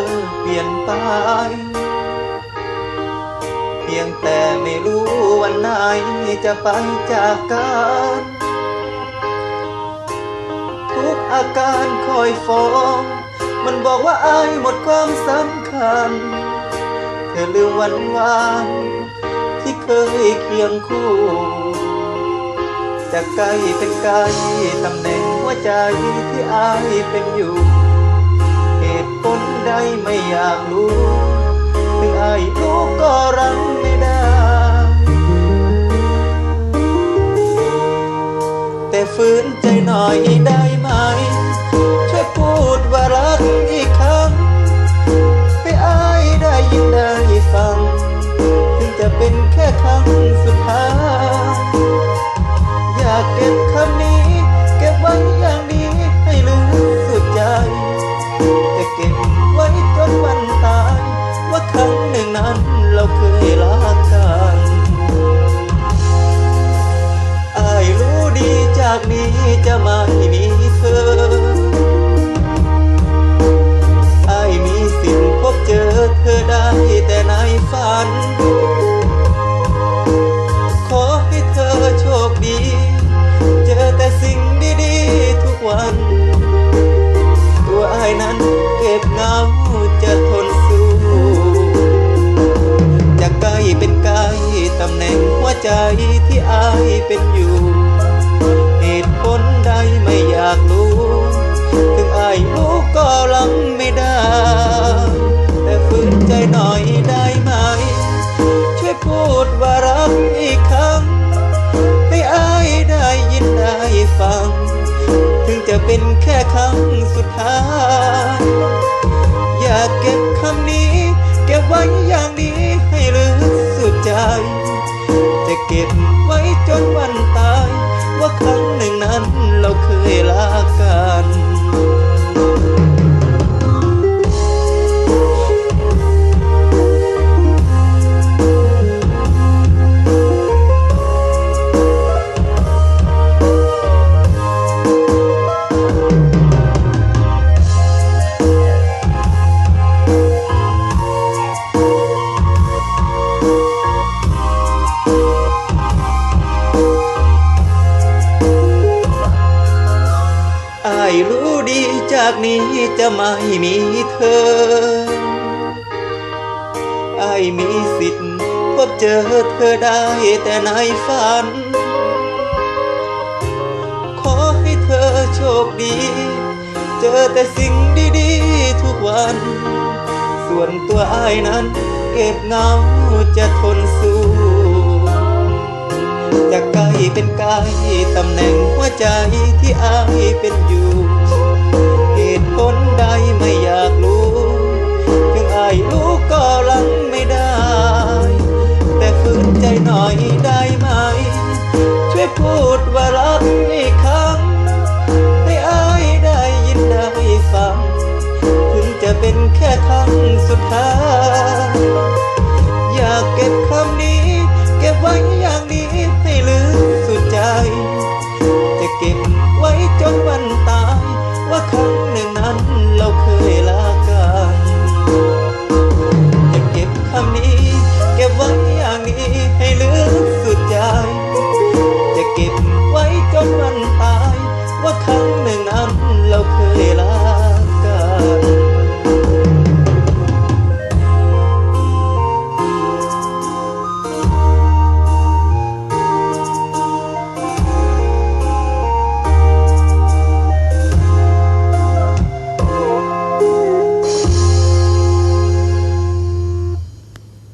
อเปลี่ยนไป เพียงแต่ไม่รู้วันไหนจะไปจากกัน ทุกอาการคอยฟ้อง มันบอกว่าอายหมดความสำคัญ เธอลืมวันวานที่เคยเคียงคู่ จากไกลเป็นไกลตำแหน่งหัวใจที่อายเป็นอยู่ เหตุผลใดไม่อยากรู้ถึงอายรู้ก็รังไม่ได้ แต่ฝืนใจหน่อยได้ไหม ช่วยพูดว่ารักอีกครั้งให้อายได้ยินได้ฟัง ถึงจะเป็นแค่ครั้งสุดท้าย อยากเก็บคำนี้ากนี้จะไม่มีเธอไอมีสิทธิ์พบเจอเธอได้แต่ในฝัน ขอให้เธอโชคดี เจอแต่สิ่งดีๆทุกวัน ตัวไอายนั้นเก็บเงาจะทนสู้จากไกลเป็นไกลตำแหน่งหัวใจที่อายเป็นอยู่ เหตุผลใดไม่อยากรู้ ถึงอายรู้ก็ลังไม่ได้ แต่ฝืนใจหน่อยได้ไหม ช่วยพูดว่ารักอีกครั้ง ให้อายได้ยินได้ฟัง ถึงจะเป็นแค่ครั้งสุดท้าย อยากเก็บคำนี้ เก็บไว้อย่างดีให้ลึกสุดใจ จะเก็บไว้จนวัน ว่าครั้งหนึ่งนั้นเราเคยรักกัน จากนี้จะไม่มีเธอไอายมีสิทธิ์พบเจอเธอได้แต่ในฝัน ขอให้เธอโชคดี เจอแต่สิ่งดีๆทุกวัน ส่วนตัวไอายนั้นเก็บเงาจะทนสู้จากไกลเป็นไกลตำแหน่งหัวใจที่อายเป็นอยู่ หน่อยได้ไหม ช่วยพูดว่ารักอีกครั้ง ให้อายได้ยินได้ฟัง ถึงจะเป็นแค่ครั้งสุดท้าย อยากเก็บคำนี้ เก็บไว้จนวันตาย ว่าครั้งหนึ่งนั้นเราเคยรักกัน